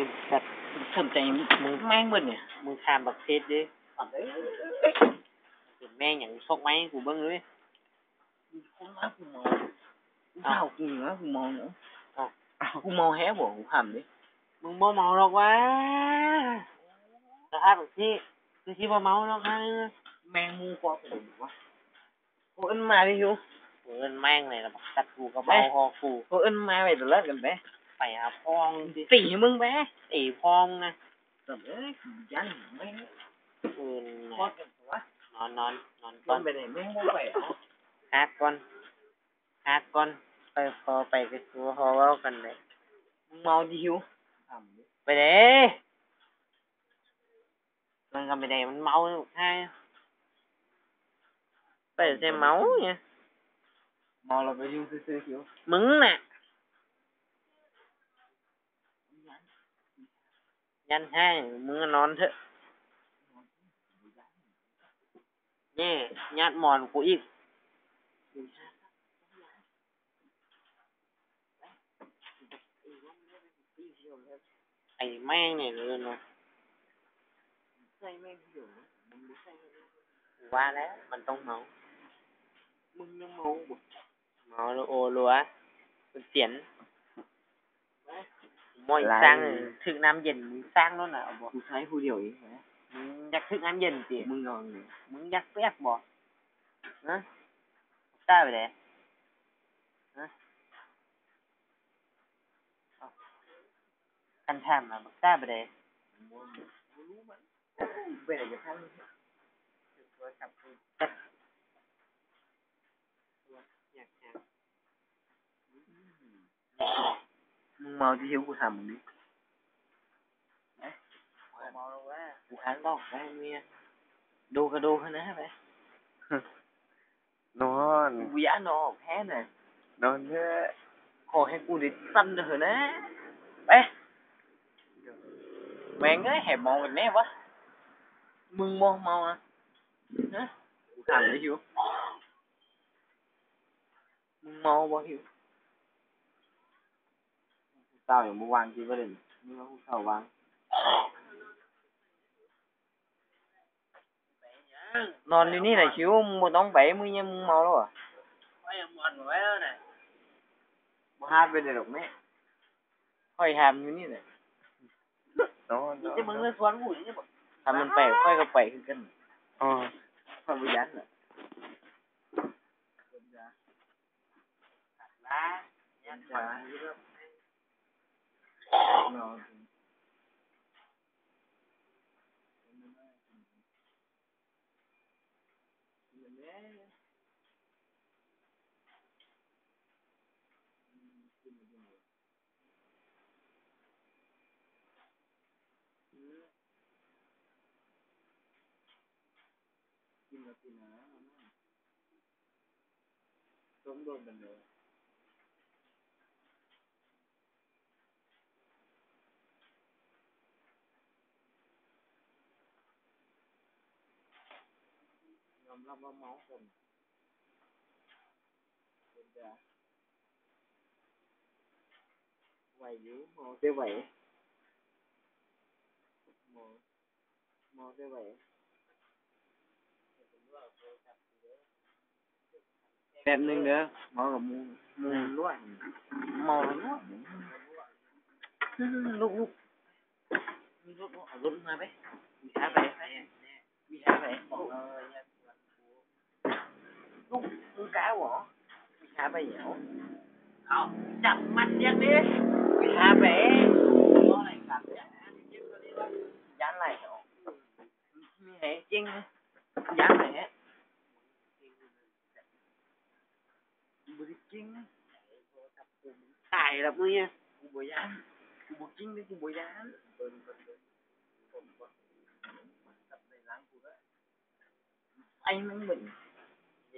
มึงจัดสนใจมึงแม่งเบิดเนี่ยมึงขามบักเพชรดิเป็นแม่งอย่างชกไหมกูเบิ่งเลยกูมากูเมากูเมากูเหนะกูเมาเนาะอ้าวกูเมาแฮะบ่กูทำดิมึงบ่เมาหรอกวะสภาแบบนี้คือที่บ่เมาหรอกฮะแมงมุมกว่ากูวะกูเอิ้นมาดิยู่เอิ้นแม่งเลยนะบักตัดกูกับเบาฮอกูกูเอิ้นมาไปตลอดกันไป ไปหาพองดิตีมึงไปตีพองนะแต่เอ้ยยันแม่งอืนพอกันวะนอนนอนนอนก่มัอนนไปไหนแม่งบ่ไปอะฮักก่อนฮักก่อนไปพอไปก็คือพอเว้ากันเลยมึงเมาดิอยู่ทำดิไปเด้มันก็ไม่ได้มันเมาใช่ไปแต่เมาเนี่ยเมาเราไปอยู่ซื่อๆอยู่มึงน่ะ ยันให้มึงก็นอนเถอะนี่ญาติหมอนกูอีกไอ้แม่งเนี่ยเลยเนาะใส่แม่งอยู่มึงบ่ใส่กูว่าแล้วมันต้องเมา มึงยังเมาบ่เมาแล้วโอรัวเป็นเสียน มอยสร้างถึกน้ำเย็นมึงสร้างแล้วน่ะเอาบ่กูใช้ผู้เดียวเองนะ เมาที่เที่ยวกูทำมึงดิเมาแล้วว่ากูหันดอกไปเมียดูก็ดูเขานะไป นอนกูยานอนแพ้น่ะนอนเถอะขอให้กูได้สั้นเถอะนะไปแม่งเอ้ยแหบมองกันแน่วะ มึงมองเมาอะฮะกูถามเลยหิวมึงเมาบ่หิว เศร้าอย่างเมื่อวานกินก็เล่นมึงว่ากูเศร้าวางนอนอยู่นี่แหละชิวมึงบ่ต้องไปมึงยังมึงเมาแล้วอะไว้ห มอนไว้แล้วน่ะบ่ฮาดไปได้ดอกแม่ค่อยหามอยู่นี่แหละน อนนี่จะมึงเลยสวนกูนี่จะบอกถ้ามันไปค่อยก็ไปคือกันอ๋อค่อยบ่ยัน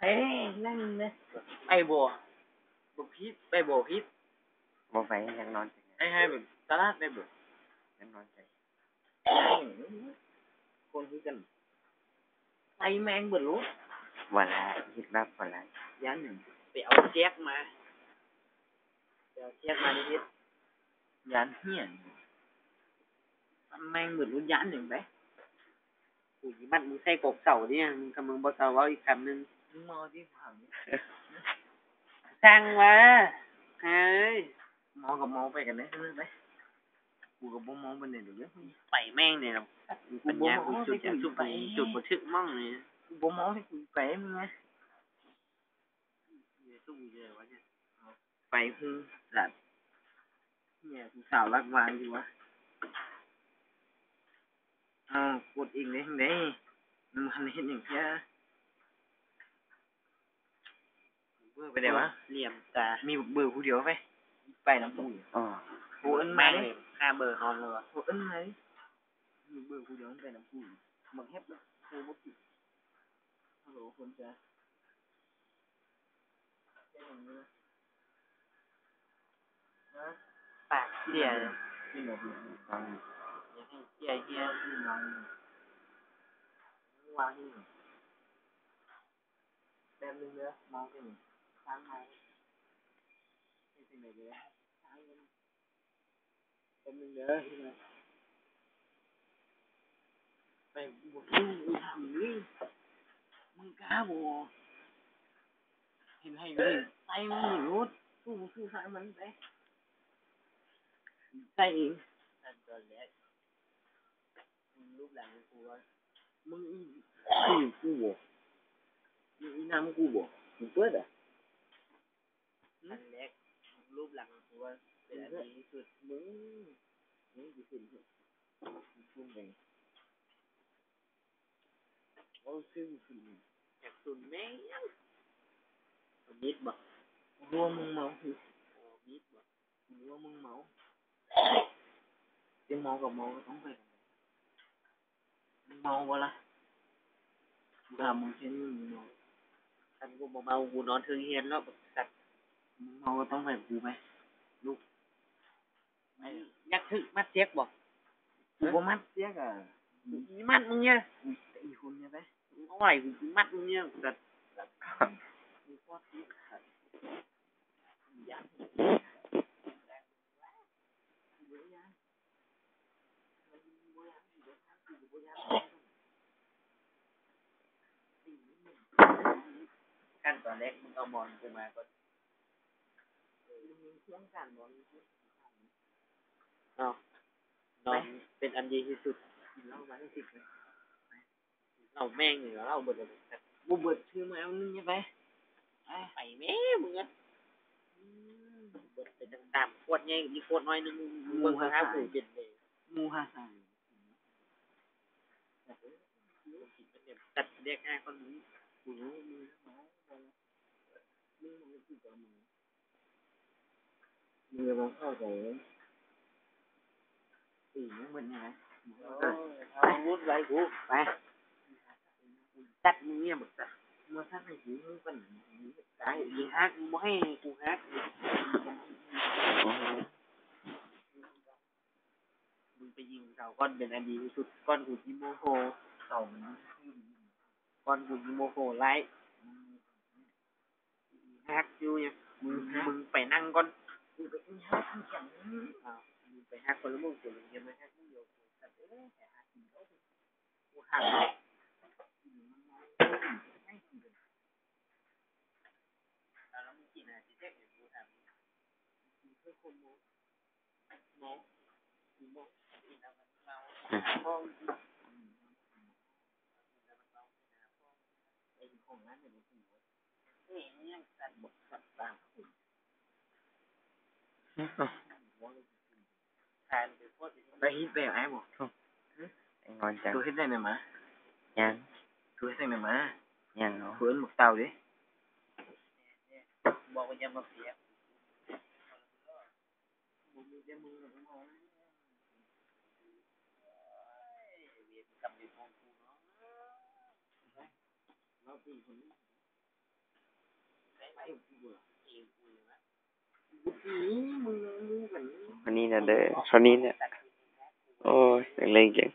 เฮ้ยนั่งนะไอ้บัวบักพีชไอ้บัวพีชบ่ไปยังนอนจังไอ้ให้แบบตลาดไอ้บัวยังนอนจังคนคือกันไอ้แมงเบิดรู้วันละคิดว่าวันละยันหนึ่งไปเอาแจ็คมาไปเอาแจ็คมานิดยันเหี้ยนแมงเบิดรู้ยันหนึ่งไปๆกูสิมัดมึงใส่กกเสาเนี่ยมึงกับมึงบ่เสาเว้าอีกคำหนึง มึงเมาที่ผังสร้างว่าเฮ้ยเมากับเมาไปกันได้เรื่อยไปกูกับบ่เมาบันเด็ดเดี๋ยวไปแม่งเนี่ยนะปัญญากูจุดจากจุดไปจุดบ่ถึกมั่งเลยกูบ่เมาให้กูไปมึงไงเดี๋ยวสู้เลยวะเนี่ยไปฮึสัตว์เนี่ยกูสาวรักวางอยู่วะอ้าวกดอีกเลยทั้งนี้มันมันเห็นอย่างเงี้ยเบื่ อไปไหนวะเหลี่ยมตามีเบอร์ผู้เดียวไปไปน้ำปูอ๋อโอ้เอิ้นแม่มางเลเลยยห้าเบอร์นอนเลยวะโอ้เอิ้นมาเลยมีเบอร์ผู้เดียวไปน้ำปูบังเฮ็บเลยโอ้บ่ติดฮัลโหลคนจ้ะเป็นอย่างนี้นะฮะปากเสียนี่แบบนี้นอนอย่าให้เสียเฮียที่วางวางนี่แป๊บนึงเด้อมองไปนี่ทางไหนไม่ใช่ไหนเลยทางนี้แป๊บนึงเด้อที่ไหนไปบวกมึงมึงทำนี่มึง กล้าบ่เห็นให้เลยใส่มึงหนูสู้สู้ใส่มันไปใส่เองนั่นตอนแรกมึงรูปหลังกูว่ามึงอีกูกูบ่มึงอีน้ำกูบ่มึงเปิดอะ อันแรกรูปหลังกู ว่าเป็นอันดีที่สุดมึงมึงจะขึ้นเหรองขึ้นไปโอ้ขึ้นขึ้นอยากสุนแม่งมิดบอกรัวมึงเมาคือมิดบอกรัวมึงเมาจะเมากับเมาก็ต้องไปเมาบ่ล่ะถามมึงแค่นมึงเมาท่านกูบอกเมากูนอนเทิงเฮียนแล้วสัตว์มึงเมาก็ต้องไปกูไห มไอ้ยักษ์ถึกมัดเจ็กบอกกูบ่มัดเสียกอะอีมัดมึงเนี่ยกูตีคนเนี่ยไปเอาไหวกูมัดมึงเนี่ยแต่กูพอดที่ขาดยันขั้นตอนแรกมึงเอาบอลกูมาก่อน มึงเที่ยงกันบ่มีเอานอนเป็นอันดีที่สุดกินเหล้ามาได้สิบเลยเราแม่งเหนือเราเบิดเลยสัตว์บ่เบิดชื่อมาเอานึงยังไงไปแม่มึงอะเบิดไปตามๆขวดใหญ่อีกขวดน้อยหนึงมึงเบิ่งหาผู้เป็นเลยมูฮาซานตัดเรียกง่ายคนนี้กูรู้มึงเมาบ่มึงมันคือกับมึงมึง จะมาเข้าใจเลยตีมึงเป็นยังไงเอาวุ้นไรกูไปตัดมึงเนี่ยบักสัตว์เมื่อท่านให้กูมึงเป็นตายอีฮักมึงบ่ให้กูฮักโอ้ยมึงไปยิงเขาก้อนเป็นอันดีที่สุดก้อนกูจิโมโหเข่ามันก้อนกูจิโมโหไล่ฮักอยู่เนี่ยมึงมึงไปนั่งก้อน กูไปกินข้าที่แข็งอ้ามึงไปฮักคนละมึงกูเลยยังไม่ฮักมึงเดียวกูสัตว์เอ้ยแต่ฮักมึงเอากูฮักแล้วมึงกินอะไรที่เจ๊กเนี่กูถามมึงเคยคมโมโมโมกินแล้วมันเมาห้องของนั้นเนี่ยมันคือเฮ้ยเนี่ยสัตว์บอกสัตว์ตามนไปโคตรไปฮิตไปไอ้บ่ยังนอนจังตัวเฮ็ดได้ไหมมายังตัวเฮ็ดได้ไหมมายังเนาะเพิ่นหมกเต่าดิบอกว่าอย่ามาเสีย không Đã hít về em rồi Không. Anh ngon chẳng Tôi hết đây này mà Nhàn Tôi hết đây này mà Nhàn nó Hứa một tàu đi. Bỏ vào nhà mà phía Thank you. กูตีมึงมึงกันคนนี้นะเด้อคนนี้เนี่ยโอ้ยอะไรเก่ง